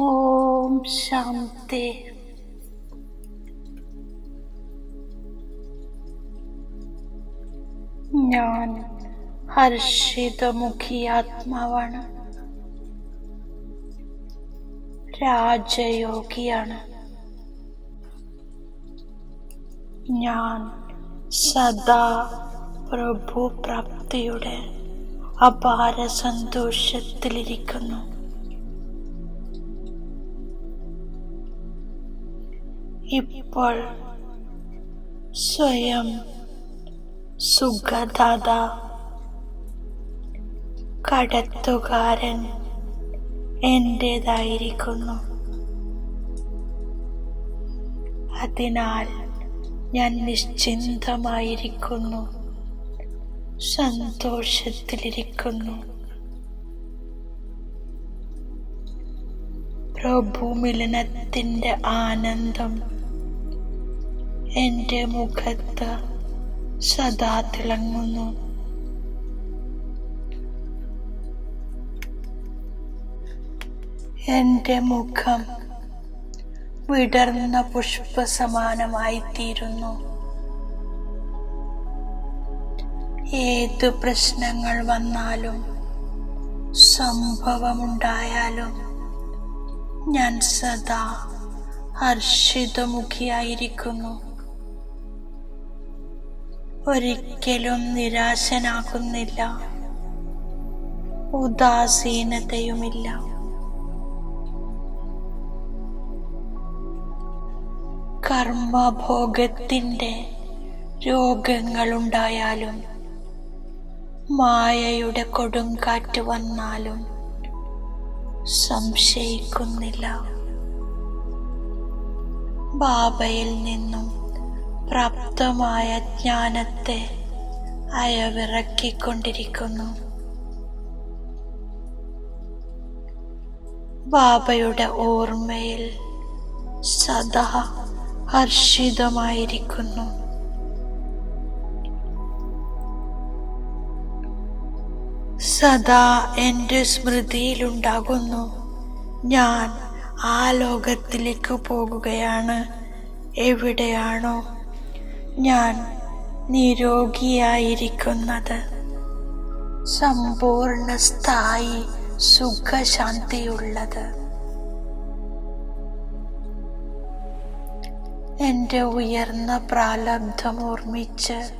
ഓം ശാന്തി. ഞാൻ ഹർഷിതമുഖി ആത്മാവാണ് രാജയോഗിയാണ്. ഞാൻ സദാ പ്രഭുപ്രാപ്തിയുടെ അപാര സന്തോഷത്തിലിരിക്കുന്നു. ഇപ്പോൾ സ്വയം സുഖദാത കടത്തുകാരൻ എന്റേതായിരിക്കുന്നു അതിനാൽ ഞാൻ നിശ്ചിന്തമായിരിക്കുന്നു. സന്തോഷത്തിലിരിക്കുന്നു. പ്രഭുമിലനത്തിന്റെ ആനന്ദം എന്റെ മുഖത്ത് സദാ തിളങ്ങുന്നു. എന്റെ മുഖം വിടർന്ന പുഷ്പസമാനമായി തീരുന്നു ഏത് പ്രശ്നങ്ങൾ വന്നാലും സംഭവമുണ്ടായാലും ഞാൻ സദാ ഹർഷിതമുഖിയായിരിക്കുന്നു. ഒരിക്കലും നിരാശനാകുന്നില്ല. ഉദാസീനതയുമില്ല. കർമ്മഭോഗത്തിന്റെ രോഗങ്ങളുണ്ടായാലും മായയുടെ കൊടുങ്കാറ്റ് വന്നാലും സംശയിക്കുന്നില്ല. ബാബയിൽ നിന്നും പ്രാപ്തമായ ജ്ഞാനത്തെ അയവിറക്കിക്കൊണ്ടിരിക്കുന്നു. ബാബയുടെ ഓർമ്മയിൽ സദാ ഹർഷിതമായിരിക്കുന്നു. സദാ എന്റെ സ്മൃതിയിലുണ്ടാകുന്നു. ഞാൻ ആ ലോകത്തിലേക്ക് പോകുകയാണ്. എവിടെയാണോ ഞാൻ നിരോഗിയായിരിക്കുന്നത്. സമ്പൂർണ സ്ഥായി സുഖശാന്തിയുള്ളത്. എന്റെ ഉയർന്ന പ്രാലബ്ധം ഓർമ്മിച്ച്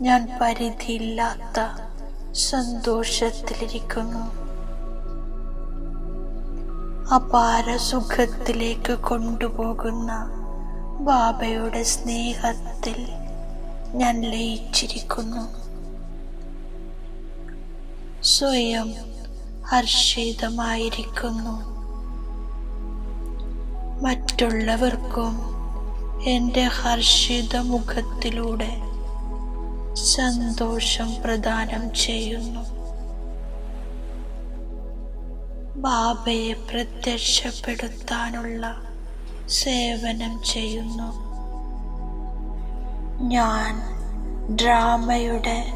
ഞാൻ പരിധിയില്ലാത്ത സന്തോഷത്തിലിരിക്കുന്നു. അപാര സുഖത്തിലേക്ക് കൊണ്ടുപോകുന്ന ബാബയുടെ സ്നേഹത്തിൽ ഞാൻ ലയിച്ചിരിക്കുന്നു. സ്വയം ഹർഷിതമായിരിക്കുന്നു. മറ്റുള്ളവർക്കും എന്റെ ഹർഷിത മുഖത്തിലൂടെ സന്തോഷം പ്രദാനം ചെയ്യുന്നു. ബാബയെ പ്രത്യക്ഷപ്പെടുത്താനുള്ള സേവനം ചെയ്യുന്നു. ഞാൻ ഡ്രാമയുടെ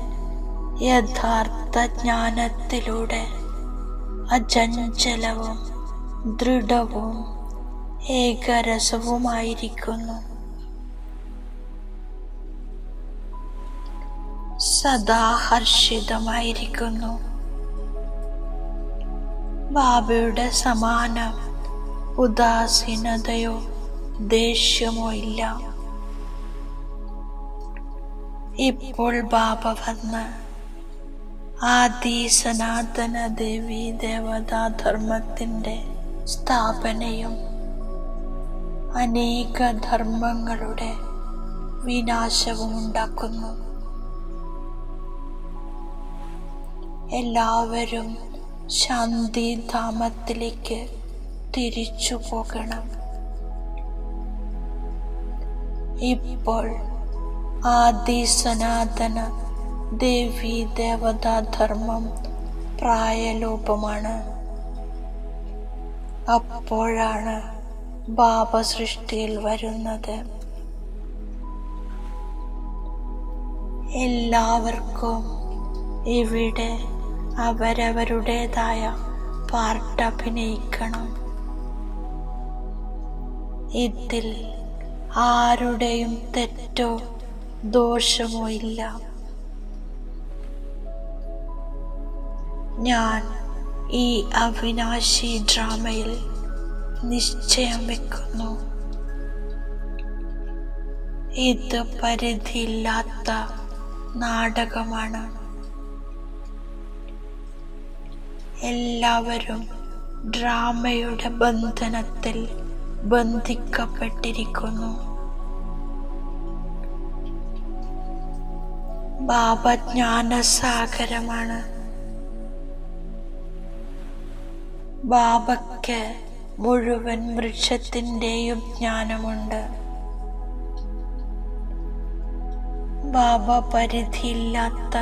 യഥാർത്ഥ ജ്ഞാനത്തിലൂടെ അചഞ്ചലവും ദൃഢവും ഏകരസവുമായിരിക്കുന്നു. സദാ ഹർഷിതമായിരിക്കുന്നു ബാബയുടെ സമാനം ഉദാസീനതയോ ദേഷ്യമോ ഇല്ല. ഇപ്പോൾ ബാബ വന്ന് ആദി സനാതന ദേവി ദേവതാ ധർമ്മത്തിന്റെ സ്ഥാപനയും അനേക ധർമ്മങ്ങളുടെ വിനാശവും ഉണ്ടാക്കുന്നു. എല്ലാവരും ശാന്തിധാമത്തിലേക്ക് തിരിച്ചു പോകണം. ഇപ്പോൾ ആദി സനാതന ദേവി ധർമ്മം പ്രായലോപമാണ്. അപ്പോഴാണ് ബാബ സൃഷ്ടിയിൽ വരുന്നത്. എല്ലാവർക്കും ഇവിടെ അവരവരുടേതായ പാർട്ട് അഭിനയിക്കണം. ഇതിൽ ആരുടെയും തെറ്റോ ദോഷമോ ഇല്ല. ഞാൻ ഈ അവിനാശി ഡ്രാമയിൽ നിശ്ചയം വെക്കുന്നു. ഇത് പരിധിയില്ലാത്ത നാടകമാണ്. എല്ലാവരും ഡ്രാമയുടെ ബന്ധനത്തിൽ ബന്ധിക്കപ്പെട്ടിരിക്കുന്നു. ബാബ ജ്ഞാനസാഗരമാണ് ബാബയ്ക്ക് മുഴുവൻ വൃക്ഷത്തിന്റെയും ജ്ഞാനമുണ്ട്. ബാബ പരിധിയില്ലാത്ത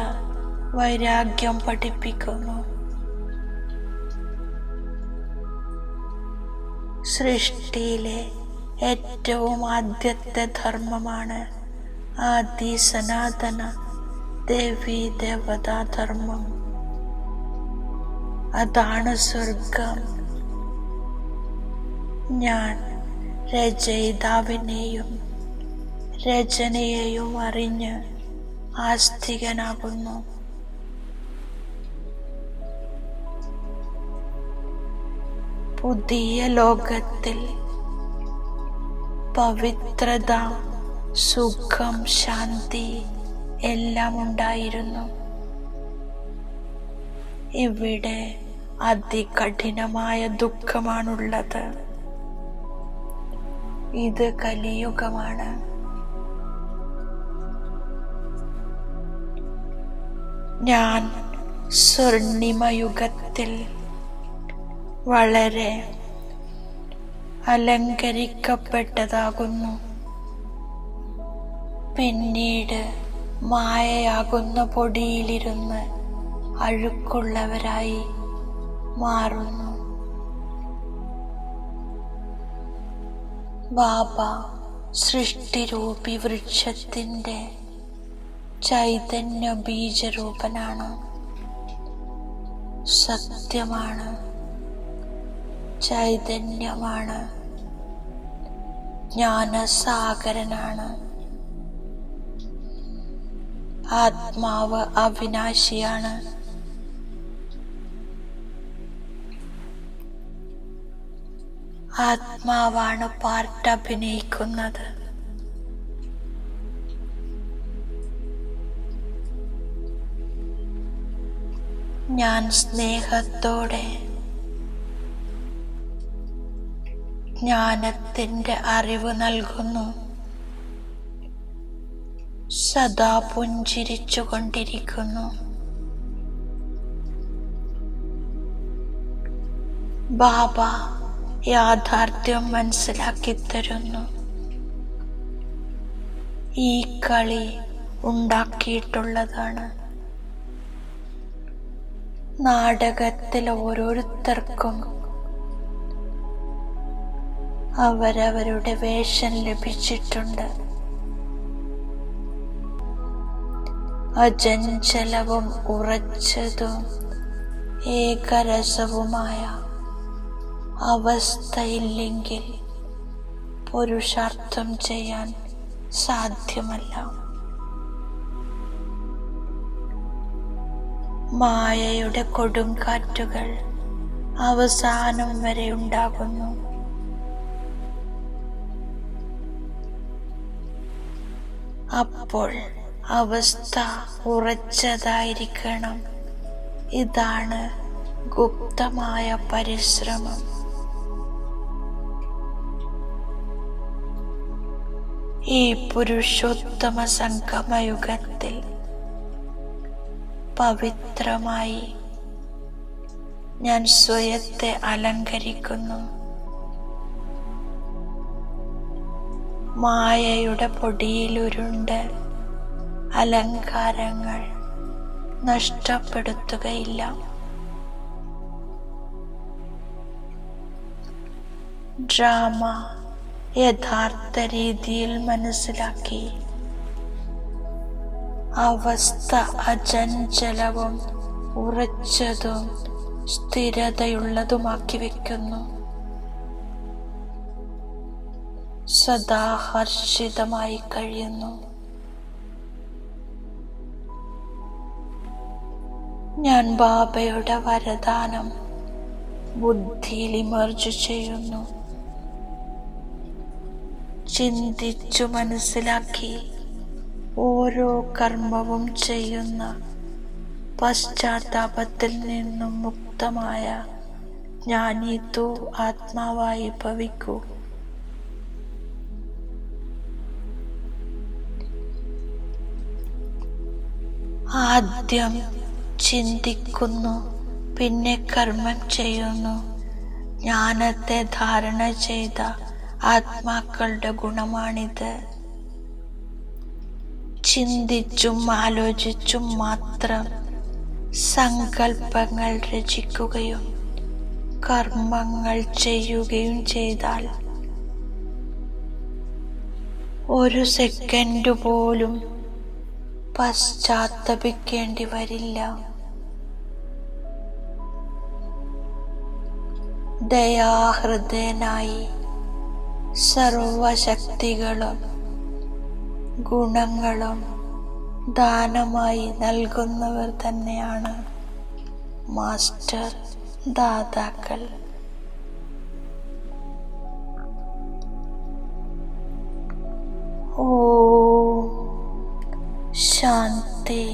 വൈരാഗ്യം പഠിപ്പിക്കുന്നു. സൃഷ്ടിയിലെ ഏറ്റവും ആദ്യത്തെ ധർമ്മമാണ് ആദി സനാതന ദേവി ദേവതാ ധർമ്മം. അതാണ് സ്വർഗം. ഞാൻ രചയിതാവിനെയും രചനയെയും അറിഞ്ഞ് ആസ്തികനാകുന്നു. പുതിയ ലോകത്തിൽ പവിത്രത സുഖം ശാന്തി എല്ലാം ഉണ്ടായിരുന്നു. ഇവിടെ അതികഠിനമായ ദുഃഖമാണുള്ളത്. ഇത് കലിയുഗമാണ്. ഞാൻ സ്വർണിമയുഗത്തിൽ വളരെ അലങ്കരിക്കപ്പെട്ടതാകുന്നു. പിന്നീട് മായയാകുന്ന പൊടിയിലിരുന്ന് അഴുക്കുള്ളവരായി മാറുന്നു. ബാബ സൃഷ്ടിരൂപി വൃക്ഷത്തിന്റെ ചൈതന്യ ബീജരൂപനാണ് സത്യമാണ്. ചൈതന്യമാണ്. ജ്ഞാനസാഗരനാണ്. ആത്മാവ് അവിനാശിയാണ്. ആത്മാവാണ് പാർട്ട് അഭിനയിക്കുന്നത്. ഞാൻ സ്നേഹത്തോടെ ജ്ഞാനത്തിന്റെ അറിവ് നൽകുന്നു. സദാ പുഞ്ചിരിച്ചുകൊണ്ടിരിക്കുന്നു. ബാബ യാഥാർത്ഥ്യം മനസ്സിലാക്കി തരുന്നു. ഈ കളി ഉണ്ടാക്കിയിട്ടുള്ളതാണ്. നാടകത്തിൽ ഓരോരുത്തർക്കും അവരവരുടെ വേഷം ലഭിച്ചിട്ടുണ്ട്. അജഞ്ചലവും ഉറച്ചതും ഏകരസവുമായ അവസ്ഥയില്ലെങ്കിൽ പുരുഷാർത്ഥം ചെയ്യാൻ സാധ്യമല്ല. മായയുടെ കൊടുങ്കാറ്റുകൾ അവസാനം വരെ ഉണ്ടാകുന്നു. അപ്പോൾ അവസ്ഥ ഉറച്ചതായിരിക്കണം. ഇതാണ് ഗുപ്തമായ പരിശ്രമം. ഈ പുരുഷോത്തമ സംഗമയുഗത്തിൽ പവിത്രമായി ഞാൻ സ്വയത്തെ അലങ്കരിക്കുന്നു. മായയുടെ പൊടിയിലുരുണ്ട് അലങ്കാരങ്ങൾ നഷ്ടപ്പെടുത്തുകയില്ല. ഡ്രാമ യഥാർത്ഥ രീതിയിൽ മനസ്സിലാക്കി. അവസ്ഥ അചഞ്ചലവും ഉറച്ചതും സ്ഥിരതയുള്ളതുമാക്കി വെക്കുന്നു. സദാ ഹർഷിതമായി കഴിയുന്നു ഞാൻ ബാബയുടെ വരദാനം ബുദ്ധിയിൽ ഇമർജ് ചെയ്യുന്നു. ചിന്തിച്ചു മനസ്സിലാക്കി ഓരോ കർമ്മവും ചെയ്യുന്ന പശ്ചാത്താപത്തിൽ നിന്നും മുക്തമായ ജ്ഞാനീതു ആത്മാവായി ഭവിക്കൂ. ആദ്യം ചിന്തിക്കുന്നു പിന്നെ കർമ്മം ചെയ്യുന്നു. ജ്ഞാനത്തെ ധാരണ ചെയ്ത ആത്മാക്കളുടെ ഗുണമാണിത്. ചിന്തിച്ചും ആലോചിച്ചും മാത്രം സങ്കൽപ്പങ്ങൾ രചിക്കുകയും കർമ്മങ്ങൾ ചെയ്യുകയും ചെയ്താൽ ഒരു സെക്കൻഡ് പോലും പശ്ചാത്തപിക്കേണ്ടി വരില്ല. ദയാഹൃദയനായി സർവശക്തികളും ഗുണങ്ങളും ദാനമായി നൽകുന്നവർ തന്നെയാണ് മാസ്റ്റർ ദാതാക്കൾ. ഓ ശാന്തി